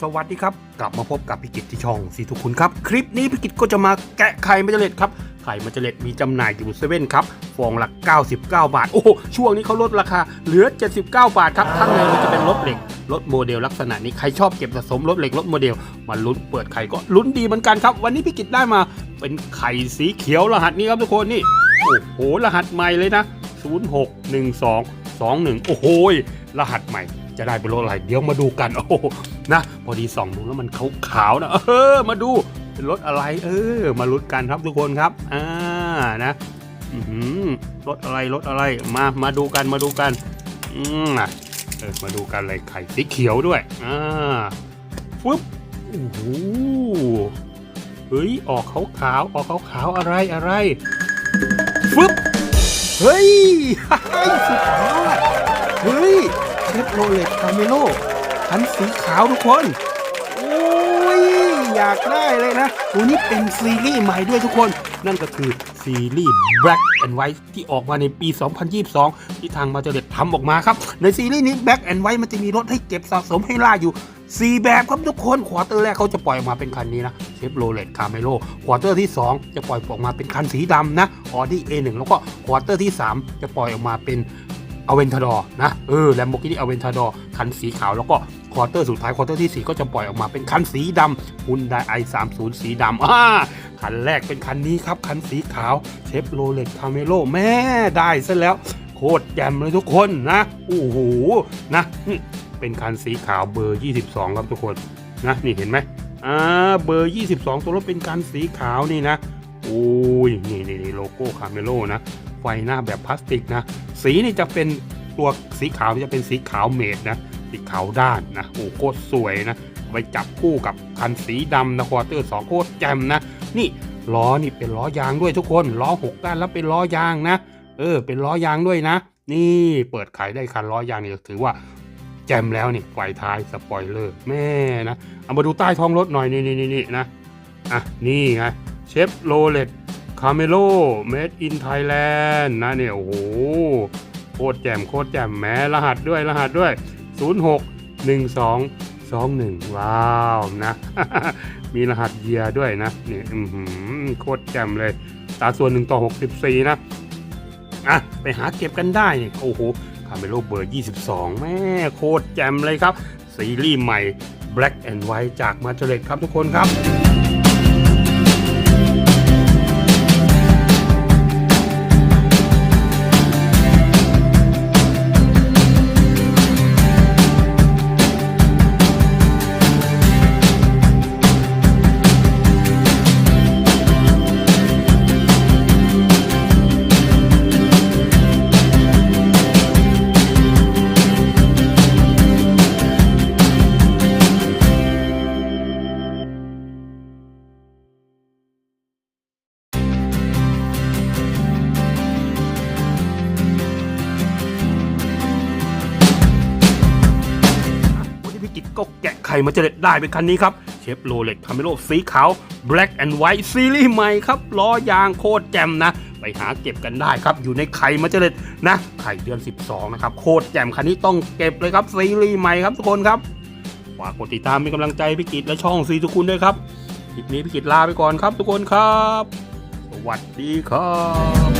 สวัสดีครับ กลับมาพบกับพิกิตที่ช่องสีทุกคุณครับ คลิปนี้พิกิตก็จะมาแกะไข่มัจเจล็ดครับ ไข่มัจเจล็ดมีจำหน่ายอยู่เซเว่นครับ ฟองละ99 บาท โอ้โห ช่วงนี้เขาลดราคาเหลือ 79 บาทครับ ข้างในมันจะเป็นรถเหล็ก รถโมเดลลักษณะนี้ ใครชอบเก็บสะสมรถเหล็กรถโมเดล มาลุ้นเปิดไข่ก็ลุ้นดีเหมือนกันครับ วันนี้พิกิตได้มาเป็นไข่สีเขียวรหัสนี้ครับทุกคนนี่ โอ้โห รหัสใหม่เลยนะ 061221 โอ้โห รหัสใหม่ จะได้เป็นรถอะไรเดี๋ยวมาดูกัน โอ้นะพอดีส่องดูแล้วมันขาวๆนะเออ มาดูเป็นรถอะไร เออ มาลุ้นกันครับทุกคนครับอ่านะรถอะไรรถอะไรมามาดูกันมาดูกันอืมเออมาดูกันเลยไข่สีเขียวด้วยอ่าฟึบโอ้โหเฮ้ยออกขาวขาวๆออกขาวขาวๆอะไรอะไรฟึบเฮ้ยสุดยอด เชฟโรเล็ตคาเมโลคันสีขาวทุกคนโอ้ยอยากได้เลยนะตัวนี้เป็นซีรีส์ใหม่ด้วยทุกคน นั่นก็คือซีรีส์ Black and White ที่ออกมาในปี 2022 ที่ทางมาเจเด็ดทำออกมาครับ ในซีรีส์นี้ Black and White มันจะมีรถให้เก็บสะสมให้ล่าอยู่ 4 แบบครับทุกคนควอเตอร์แรกเขาจะปล่อยออกมาเป็นคันนี้นะเชฟโรเลตคาเมโลควอเตอร์ที่ 2 จะปล่อยออกมาเป็นคันสีดำนะออดี้ A1 แล้วก็ควอเตอร์ที่ 3 จะปล่อยออกมาเป็น อเวนทาดอร์นะเออแลมโบกินีอเวนทาดอร์คันสีขาวแล้วก็ควอเตอร์สุดท้ายควอเตอร์ที่ 4 ก็จะปล่อยออกมาเป็นคันสีดำฮุนไดไอสามศูนย์สีดำอ่าคันแรกเป็นคันนี้ครับ คันสีขาวเชฟโรเลตคาเมโลแม่ได้ซะแล้ว โคตรแจ่มเลยทุกคนนะโอ้โหนะเป็นคันสีขาวเบอร์ 22 ครับทุกคนนะนี่เห็นไหมอ่าเบอร์ 22 ตัวรถเป็นคันสีขาวนี่นะโอ้ยนี่นี่โลโก้คาเมโลนะ ไฟหน้าแบบพลาสติกนะ สีนี่จะเป็นตัวสีขาวจะเป็นสีขาวเมดนะสีขาวด้านนะโอ้โคตรสวยนะไปจับคู่กับคันสีดำนะควอเตอร์สองโคตรแจ่มนะ นี่ล้อนี่เป็นล้อยางด้วยทุกคนล้อหกด้านแล้วเป็นล้อยางนะ เออ เป็นล้อยางด้วยนะ นี่เปิดขายได้คันล้อยางนี่ถือว่าแจ่มแล้วนี่ไฟท้ายสปอยเลอร์แม่นะเอามาดูใต้ท้องรถหน่อยนี่นี่นี่นะอะนี่ไงเชฟโรเลต คาเมโลเมดอินไทยแลนด์นะเนี่ยโอ้โหโคตรแจ่มโคตรแจ่มแม้รหัสด้วยรหัสด้วย 06 12 21 ว้าวนะ มีรหัสเยียด้วยนะเนี่ยอือหือโคตรแจ่มเลยตาส่วน1ต่อ 64 นะอะไปหาเก็บกันได้เนี่ยโอ้โหคาเมโลเบอร์ 22 แม่โคตรแจ่มเลยครับ ซีรีส์ใหม่ Black and White จากมาเจเลตครับทุกคนครับ พี่กิจก็แกะไข่มาเจเด็ดได้เป็นคันนี้ครับเชฟโรเล็กคาเมโลสีขาว Black and White ซีรีส์ใหม่ครับล้อยางโคตรแจ่มนะ ไปหาเก็บกันได้ครับ อยู่ในไข่มาเจเด็ดนะ ไข่เดือน 12 นะครับ โคตรแจ่มคันนี้ต้องเก็บเลยครับซีรีส์ใหม่ครับทุกคนครับฝากกดติดตามเป็นกำลังใจพี่กิจและช่องซีทุกคุณด้วยครับคลิปนี้พี่กิจลาไปก่อนครับ ทุกคนครับ สวัสดีครับ